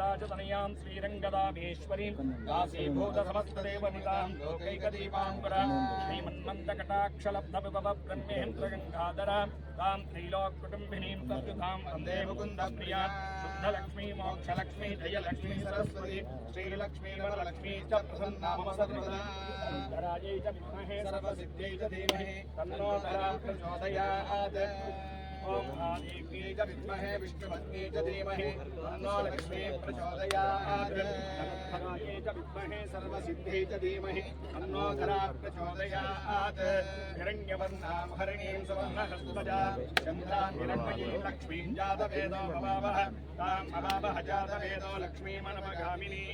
राजतनयां श्रीरङ्गदामेश्वरीं दासीभूतसमस्तदेवनितां लोकैकदीपाङ्कुरा श्रीमन्मन्दकटाक्षलब्धविभवब्रह्मेन्द्रगङ्गाधरा, तां त्रैलोक्कुटुम्बिनीं सद्युधां वंदे मुकुन्दप्रिया, शुद्धलक्ष्मी, मोक्षलक्ष्मी, जयलक्ष्मी, सरस्वती श्रीलक्ष्मी वरलक्ष्मी च प्रसन्ना मम सर्वदा धरायै च विद्महे, सर्वसिद्ध्यै च धीमहि तन्नो धरा प्रचोदयात्। ॐ आदित्यै च विद्महे विष्णुपत्नी च धीमहि तन्नो लक्ष्मी प्रचोदयात् धरायै च विद्महे सर्वसिद्ध्यै च धीमहि तन्नो धरा प्रचोदयात् हिरण्यवर्णां हरिणीं सुवर्णहस्तजा चन्द्रां हिरण्मयीं लक्ष्मीं जातवेदो भवावः तां भवावः जातवेदो लक्ष्मीमनमगामिनीं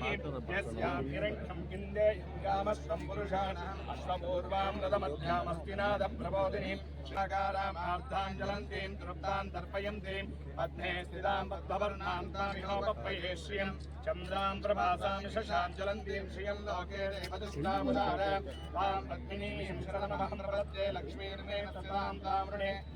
यस्यां हिरण्यं किन्दे गामस्वं पुरुषाणाम् अश्वपूर्वां रथमध्यामस्तिनादप्रबोधिनीं शाकाराम् आर्तां ज्वलन्तीं तृप्तां तर्पयन्तीं पद्मे स्थितां पद्मवर्णां तामिहोपप्पये श्रियं चन्द्रां प्रभासां शशां ज्वलन्तीं श्रियं लोके देवदुष्टामुदार तां पद्मिनीं शरणमहं प्रपद्ये लक्ष्मीर्मे सतां तामृणे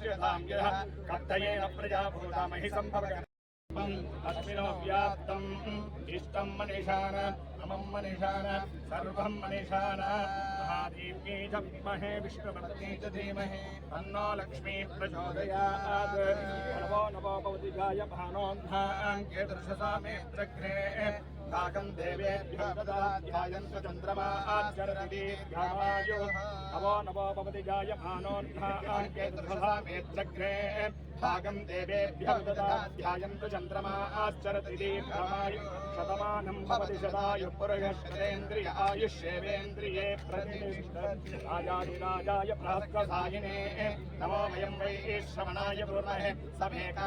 तिष्ठताम्यः कत्थयेन प्रजाभूतामहि सम्भवः अस्मिनो व्याप्तम् इष्टम् मनिषान अमम् मनिषान सर्वम् मनिषान महादेव्ये च विमहे विश्वमत्ये च धीमहि लक्ष्मी प्रचोदयात् मे प्रग्रे काकम् देवेभ्यः ददाध्यायन्त चन्द्रमाचरदीर्घावायो नवो नवो भवति गायमानोर्धाग्रे भागम् देवेभ्यः ददाध्यायन्त चन्द्रमाश्चरदीर्घावायो भवति शतायुः पुरुषश्रेन्द्रिय आयुष्येवेन्द्रिये प्रतिष्ठराजाधिराजाय प्रास्कसायिने नमो वयम् वै श्रवणाय ब्रुमहे समेका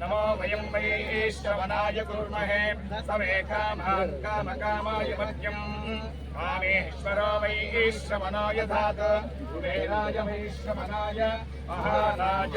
नमो वयं वै श्रवणाय कुर्महे समे कामान् कामकामाय मध्यम् कामेश्वरो वै श्रवणाय धात कुबेराय वै श्रवणाय महाराज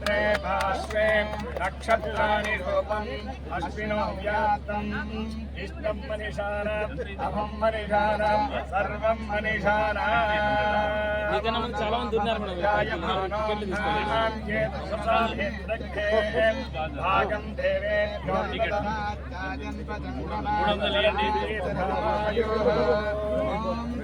నక్షత్రాన్ని రూపం అశ్వినో వ్యాప్తం ఇష్టం మనిషాన అహం మనిషాన సర్వం మనిషాన చాలా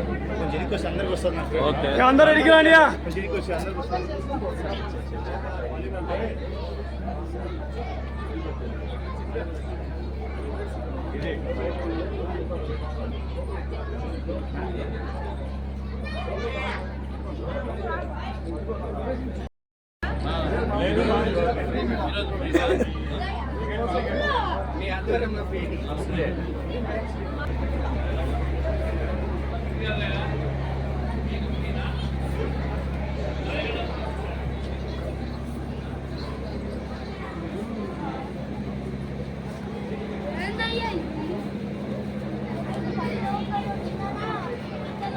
ముందు అన్నం లేండి అన్నం తేమండి అందరూ అడిగి రానియా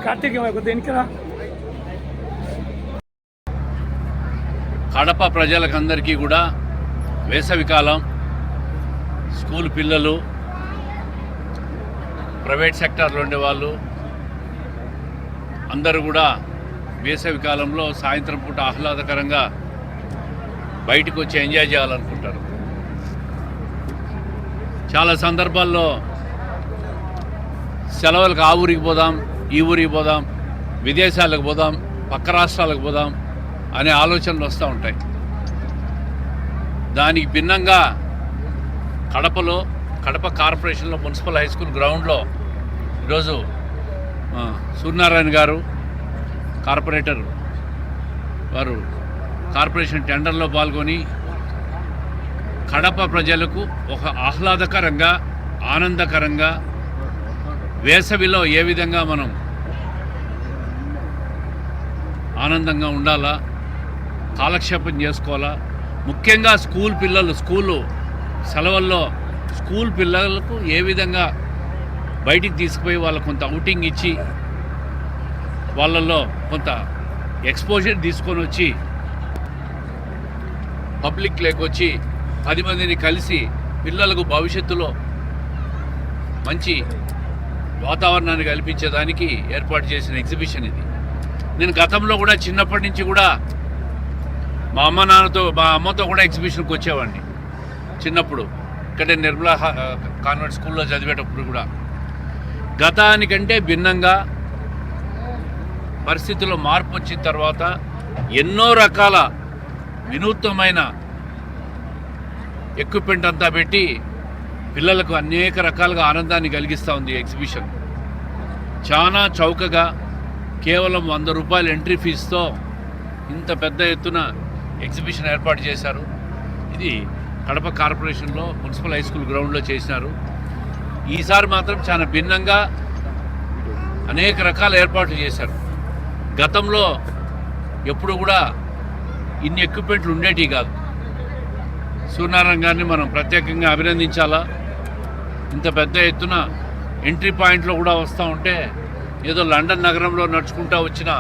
కార్తీక్ కొద్దిగా కడప ప్రజలకందరికీ కూడా వేసవికాలం స్కూల్ పిల్లలు ప్రైవేట్ సెక్టార్లో ఉండేవాళ్ళు అందరూ కూడా వేసవి కాలంలో సాయంత్రం పూట ఆహ్లాదకరంగా బయటకు వచ్చి ఎంజాయ్ చేయాలనుకుంటారు. చాలా సందర్భాల్లో సెలవులకు ఆ ఊరికి పోదాం ఈ ఊరికి పోదాం విదేశాలకు పోదాం పక్క రాష్ట్రాలకు పోదాం అనే ఆలోచనలు వస్తూ ఉంటాయి. దానికి భిన్నంగా కడపలో కడప కార్పొరేషన్లో మున్సిపల్ హై స్కూల్ గ్రౌండ్లో ఈరోజు సూర్యనారాయణ గారు కార్పొరేటర్ వారు కార్పొరేషన్ టెండర్లో పాల్గొని కడప ప్రజలకు ఒక ఆహ్లాదకరంగా ఆనందకరంగా వేసవిలో ఏ విధంగా మనం ఆనందంగా ఉండాలా కాలక్షేపం చేసుకోవాలా ముఖ్యంగా స్కూల్ పిల్లలు స్కూలు సెలవుల్లో స్కూల్ పిల్లలకు ఏ విధంగా బయటికి తీసుకుపోయి వాళ్ళకు కొంత అవుటింగ్ ఇచ్చి వాళ్ళల్లో కొంత ఎక్స్పోజర్ తీసుకొని వచ్చి పబ్లిక్ లేకొచ్చి పది మందిని కలిసి పిల్లలకు భవిష్యత్తులో మంచి వాతావరణాన్ని కల్పించేదానికి ఏర్పాటు చేసిన ఎగ్జిబిషన్ ఇది. నేను గతంలో కూడా చిన్నప్పటి నుంచి కూడా మా అమ్మ నాన్నతో మా అమ్మతో కూడా ఎగ్జిబిషన్కి వచ్చేవాడిని. చిన్నప్పుడు. ఇక్కడే నిర్మలా కాన్వెంట్ స్కూల్లో చదివేటప్పుడు కూడా. గతానికంటే భిన్నంగా పరిస్థితుల్లో మార్పు వచ్చిన తర్వాత ఎన్నో రకాల వినూత్నమైన ఎక్విప్మెంట్ అంతా పెట్టి పిల్లలకు అనేక రకాలుగా ఆనందాన్ని కలిగిస్తూ ఉంది ఎగ్జిబిషన్ చాలా చౌకగా కేవలం వంద రూపాయల ఎంట్రీ ఫీజుతో ఇంత పెద్ద ఎత్తున ఎగ్జిబిషన్ ఏర్పాటు చేశారు. ఇది కడప కార్పొరేషన్లో మున్సిపల్ హై స్కూల్ గ్రౌండ్లో చేసినారు. ఈసారి మాత్రం చాలా భిన్నంగా అనేక రకాల ఏర్పాట్లు చేశారు. గతంలో ఎప్పుడు కూడా ఇన్ని ఎక్విప్మెంట్లు ఉండేటివి కాదు. సూర్యనారాయణ గారిని మనం ప్రత్యేకంగా అభినందించాలా? ఇంత పెద్ద ఎత్తున ఎంట్రీ పాయింట్లో కూడా వస్తూ ఉంటే ఏదో లండన్ నగరంలో నడుచుకుంటూ వచ్చిన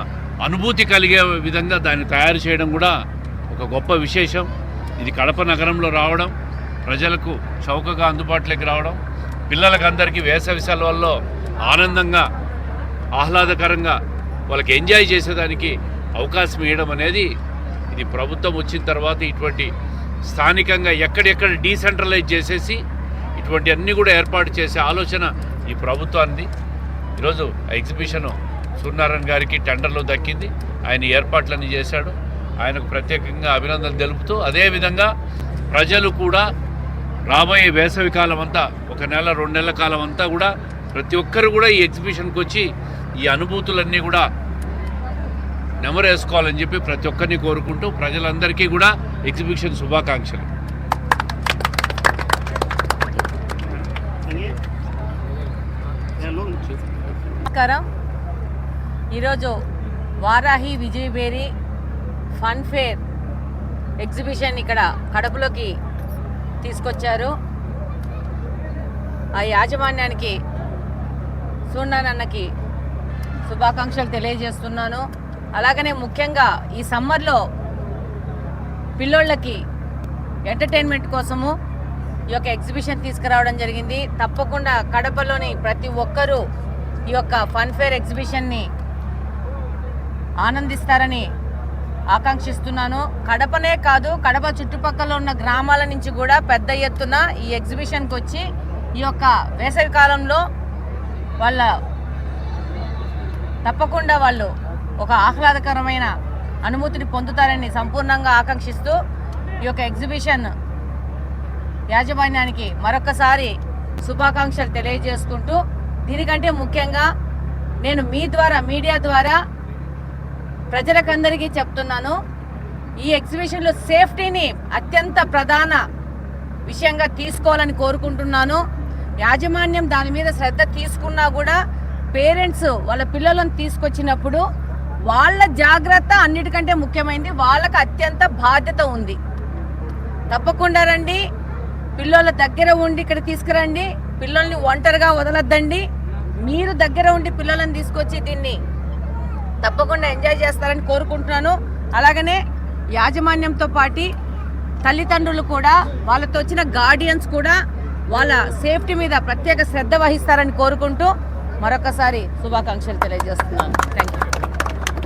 అనుభూతి కలిగే విధంగా దాన్ని తయారు చేయడం కూడా ఒక గొప్ప విశేషం. ఇది కడప నగరంలో రావడం ప్రజలకు చౌకగా అందుబాటులోకి రావడం పిల్లలకు అందరికీ వేసవి సెలవుల్లో ఆనందంగా ఆహ్లాదకరంగా వాళ్ళకి ఎంజాయ్ చేసేదానికి అవకాశం ఇవ్వడం అనేది ఇది ప్రభుత్వం వచ్చిన తర్వాత ఇటువంటి స్థానికంగా ఎక్కడెక్కడ డీసెంట్రలైజ్ చేసేసి ఇటువంటి అన్నీ కూడా ఏర్పాటు చేసే ఆలోచన ఈ ప్రభుత్వాన్ని ఈరోజు ఆ ఎగ్జిబిషన్ సూర్యనారాయణ గారికి టెండర్లో దక్కింది. ఆయన ఏర్పాట్లన్నీ చేశాడు. ఆయనకు ప్రత్యేకంగా అభినందనలు తెలుపుతూ అదేవిధంగా ప్రజలు కూడా రాబోయే వేసవి కాలం అంతా ఒక నెల రెండు నెలల కాలం అంతా కూడా ప్రతి ఒక్కరు కూడా ఈ ఎగ్జిబిషన్కి వచ్చి ఈ అనుభూతులన్నీ కూడా నెమరేసుకోవాలని చెప్పి ప్రతి ఒక్కరిని కోరుకుంటూ ప్రజలందరికీ కూడా ఎగ్జిబిషన్ శుభాకాంక్షలు. నమస్కారం. ఈరోజు Varahi Vijayabheri fun fair exhibition ఇక్కడ కడపలోకి తీసుకొచ్చారు. ఆ యాజమాన్యానికి సూర్యనారాయణకి శుభాకాంక్షలు తెలియజేస్తున్నాను. అలాగనే ముఖ్యంగా ఈ సమ్మర్లో పిల్లోళ్ళకి ఎంటర్టైన్మెంట్ కోసము ఈ యొక్క ఎగ్జిబిషన్ తీసుకురావడం జరిగింది. తప్పకుండా కడపలోని ప్రతి ఒక్కరూ ఈ యొక్క ఫన్ ఫేర్ ఎగ్జిబిషన్ని ఆనందిస్తారని ఆకాంక్షిస్తున్నాను. కడపనే కాదు కడప చుట్టుపక్కల ఉన్న గ్రామాల నుంచి కూడా పెద్ద ఎత్తున ఈ ఎగ్జిబిషన్కి వచ్చి ఈ యొక్క వేసవి కాలంలో వాళ్ళ తప్పకుండా వాళ్ళు ఒక ఆహ్లాదకరమైన అనుమతిని పొందుతారని సంపూర్ణంగా ఆకాంక్షిస్తూ ఈ యొక్క ఎగ్జిబిషన్ యాజమాన్యానికి మరొకసారి శుభాకాంక్షలు తెలియజేసుకుంటూ దీనికంటే ముఖ్యంగా నేను మీ ద్వారా మీడియా ద్వారా ప్రజలకందరికీ చెప్తున్నాను. ఈ ఎగ్జిబిషన్లో సేఫ్టీని అత్యంత ప్రధాన విషయంగా తీసుకోవాలని కోరుకుంటున్నాను. యాజమాన్యం దాని మీద శ్రద్ధ తీసుకున్నా కూడా పేరెంట్స్ వాళ్ళ పిల్లలను తీసుకొచ్చినప్పుడు వాళ్ళ జాగ్రత్త అన్నిటికంటే ముఖ్యమైనది వాళ్ళకి అత్యంత బాధ్యత ఉంది. తప్పకుండా రండి. పిల్లల దగ్గర ఉండి ఇక్కడ తీసుకురండి. పిల్లల్ని ఒంటరిగా వదలొద్దండి. మీరు దగ్గర ఉండి పిల్లలను తీసుకొచ్చి దీన్ని తప్పకుండా ఎంజాయ్ చేస్తారని కోరుకుంటున్నాను. అలాగనే యాజమాన్యంతో పాటి తల్లిదండ్రులు కూడా వాళ్ళతో వచ్చిన గార్డియన్స్ కూడా వాళ్ళ సేఫ్టీ మీద ప్రత్యేక శ్రద్ధ వహిస్తారని కోరుకుంటూ మరొకసారి శుభాకాంక్షలు తెలియజేస్తున్నాను. Thank you